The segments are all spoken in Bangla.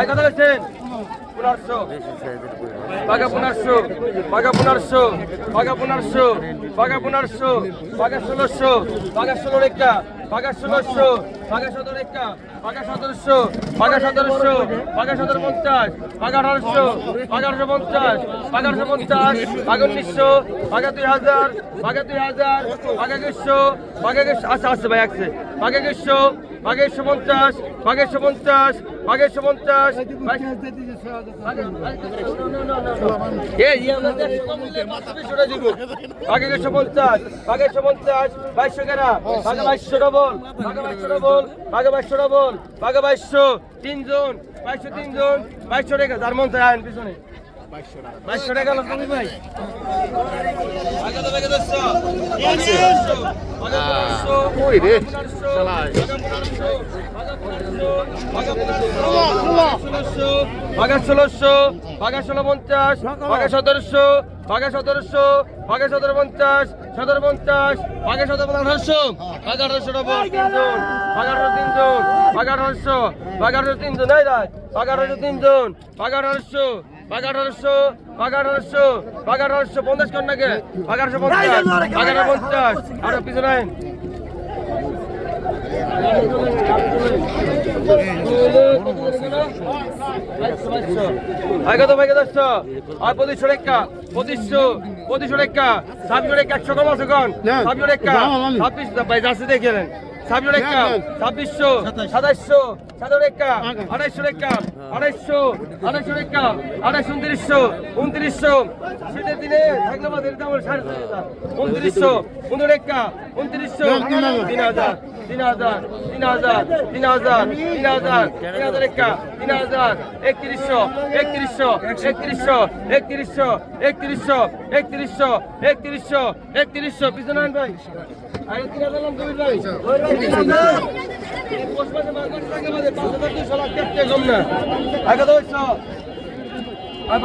কথা বলছেন পনেরোশো বাঘা পনেরোশো বাঘা পনেরোশো বাঘা পনেরোশো বাঘা পনেরোশো বাঘা ষোলোশো বাঘা ষোলো রেখা বাঘা ষোলোশো বাঘা সতেরো রেখা বাঘা সতেরোশো বাঘা সতেরোশো বাঘা সতেরো পঞ্চাশ বাঘা আঠারোশো বাঘা পঞ্চাশ বাঘা পঞ্চাশ বাঘা উনিশশো বাঘা দুই হাজার বাঘা দুই হাজার বাঘা একুশশো বাঘা একুশশো আচ্ছা আসছে ভাই আসছে বাঘা একুশশো বাঘা একশো পঞ্চাশ বাঘা একশো পঞ্চাশ বাঘা একশো পঞ্চাশ পঞ্চাশ বাঘা একশো বাইশশো কেনা বাঘা বাইশশো ডবল বাঘা বাইশশো ডবল বল বাঘে বাইশোটা বল বাঘে বাইশো তিনজন বাইশো তিনজন বাইশো টাকা যার মন চায় পিছনে। বাইশশো টাকা লক্ষ্মী ভাই। ভাগা ষোলোশো ভাগা ষোলো পঞ্চাশ বাঘা সতেরোশো বাঘা সতেরোশো, ভাগে সতেরো পঞ্চাশ সতেরো পঞ্চাশ ভাগে সতেরো আঠারোশো বাঘা আঠারোশো তিনজন বাঘা আঠারো তিনজন ভাগে আঠারোশো, ভাগে আঠারো তিনজন এই রাজ ভাগে আঠারো তিনজন ভাগে আঠারোশো বাঘা আঠারোশো বাঘা আঠারোশো বাঘা আঠারোশো পঞ্চাশ কন্যাকে নাকি আঠারোশো পঞ্চাশ বাঘা আঠারো পঞ্চাশ পিছনে আইন। আগে তো আর পঁচিশশো রেখা পঁচিশশো পঁচিশশো রেখা ছাব্বিশশো রেখা একশো কম আছে কন ছাব্বিশশো রেখা ছাব্বিশ ভাই যাচ্ছে দেখে নেন। ছাব্বিশশো রেখা ছাব্বিশশো সাতাইশশো সাতাশ রেখা আড়াইশো রেখা আড়াইশো আড়াইশো রেখা আড়াইশো উনত্রিশশো উনত্রিশশো। শীতের দিনে থাকলে আমাদের দাম সাড়ে উনত্রিশশো উনত্রিশ রেখা উনত্রিশশো তিন হাজার। তিন হাজার তিন হাজার তিন হাজার তিন হাজার তিন হাজার একা তিন হাজার, একত্রিশশো একত্রিশশো একত্রিশশো একত্রিশশো একত্রিশশো একত্রিশশো একত্রিশশো একত্রিশশো। পিছনে ভাই। আরে তিন হাজার নাম? কবির ভাই। তিন হাজার আগে তো আর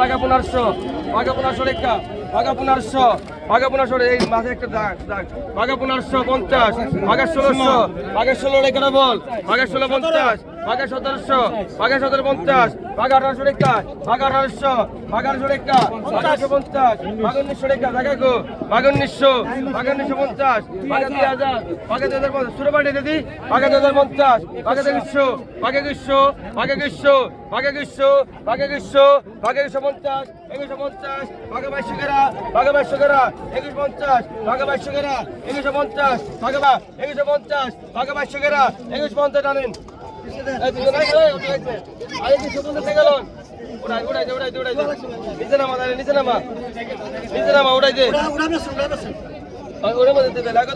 রেখা বাঘা পনেরোশো। বাঘা পনেরোশো এই মাঝে একটা দাগ দাগ। বাঘা পনেরোশো পঞ্চাশ বাঘা ষোলোশো বাঘা ষোলো রেখে বল বাঘা ষোলো পঞ্চাশ। বাঘা সতেরোশো বাঘা সতেরো পঞ্চাশ বাঘা আঠারোশো রেখা বাঘা আঠারোশো বাঘা আঠারোশো রেখা বাঘাশো পঞ্চাশ বাঘা উনিশশো রেখা দেখা গো বাঘা উনিশশো বাঘা উনিশশো পঞ্চাশ বাঘা দুই হাজার বাঘা দুই হাজার পঞ্চাশ। ষোলো পাঠিয়ে দিদি বাঘা দুই হাজার পঞ্চাশ বাঘা তেইশশো বাঘা গ্রীষ্ম বাঘা গ্রীষ্ম বাঘা গ্রীষ্ম বাঘা গ্রীষ্ম বাঘা গ্রীষ্ম পঞ্চাশ, একুশশো পঞ্চাশ বাঘা বাইশশো গেরা বাঘা বাইশশো গেরা একুশ পঞ্চাশ বাঘা বাইশশো গেরা একুশশো পঞ্চাশ বাঘা বা, একুশশো পঞ্চাশ বাঘা বাইশশো গেরা একুশ পঞ্চাশ আনেন নিচে নামা উড়াই দে ওটা মধ্যে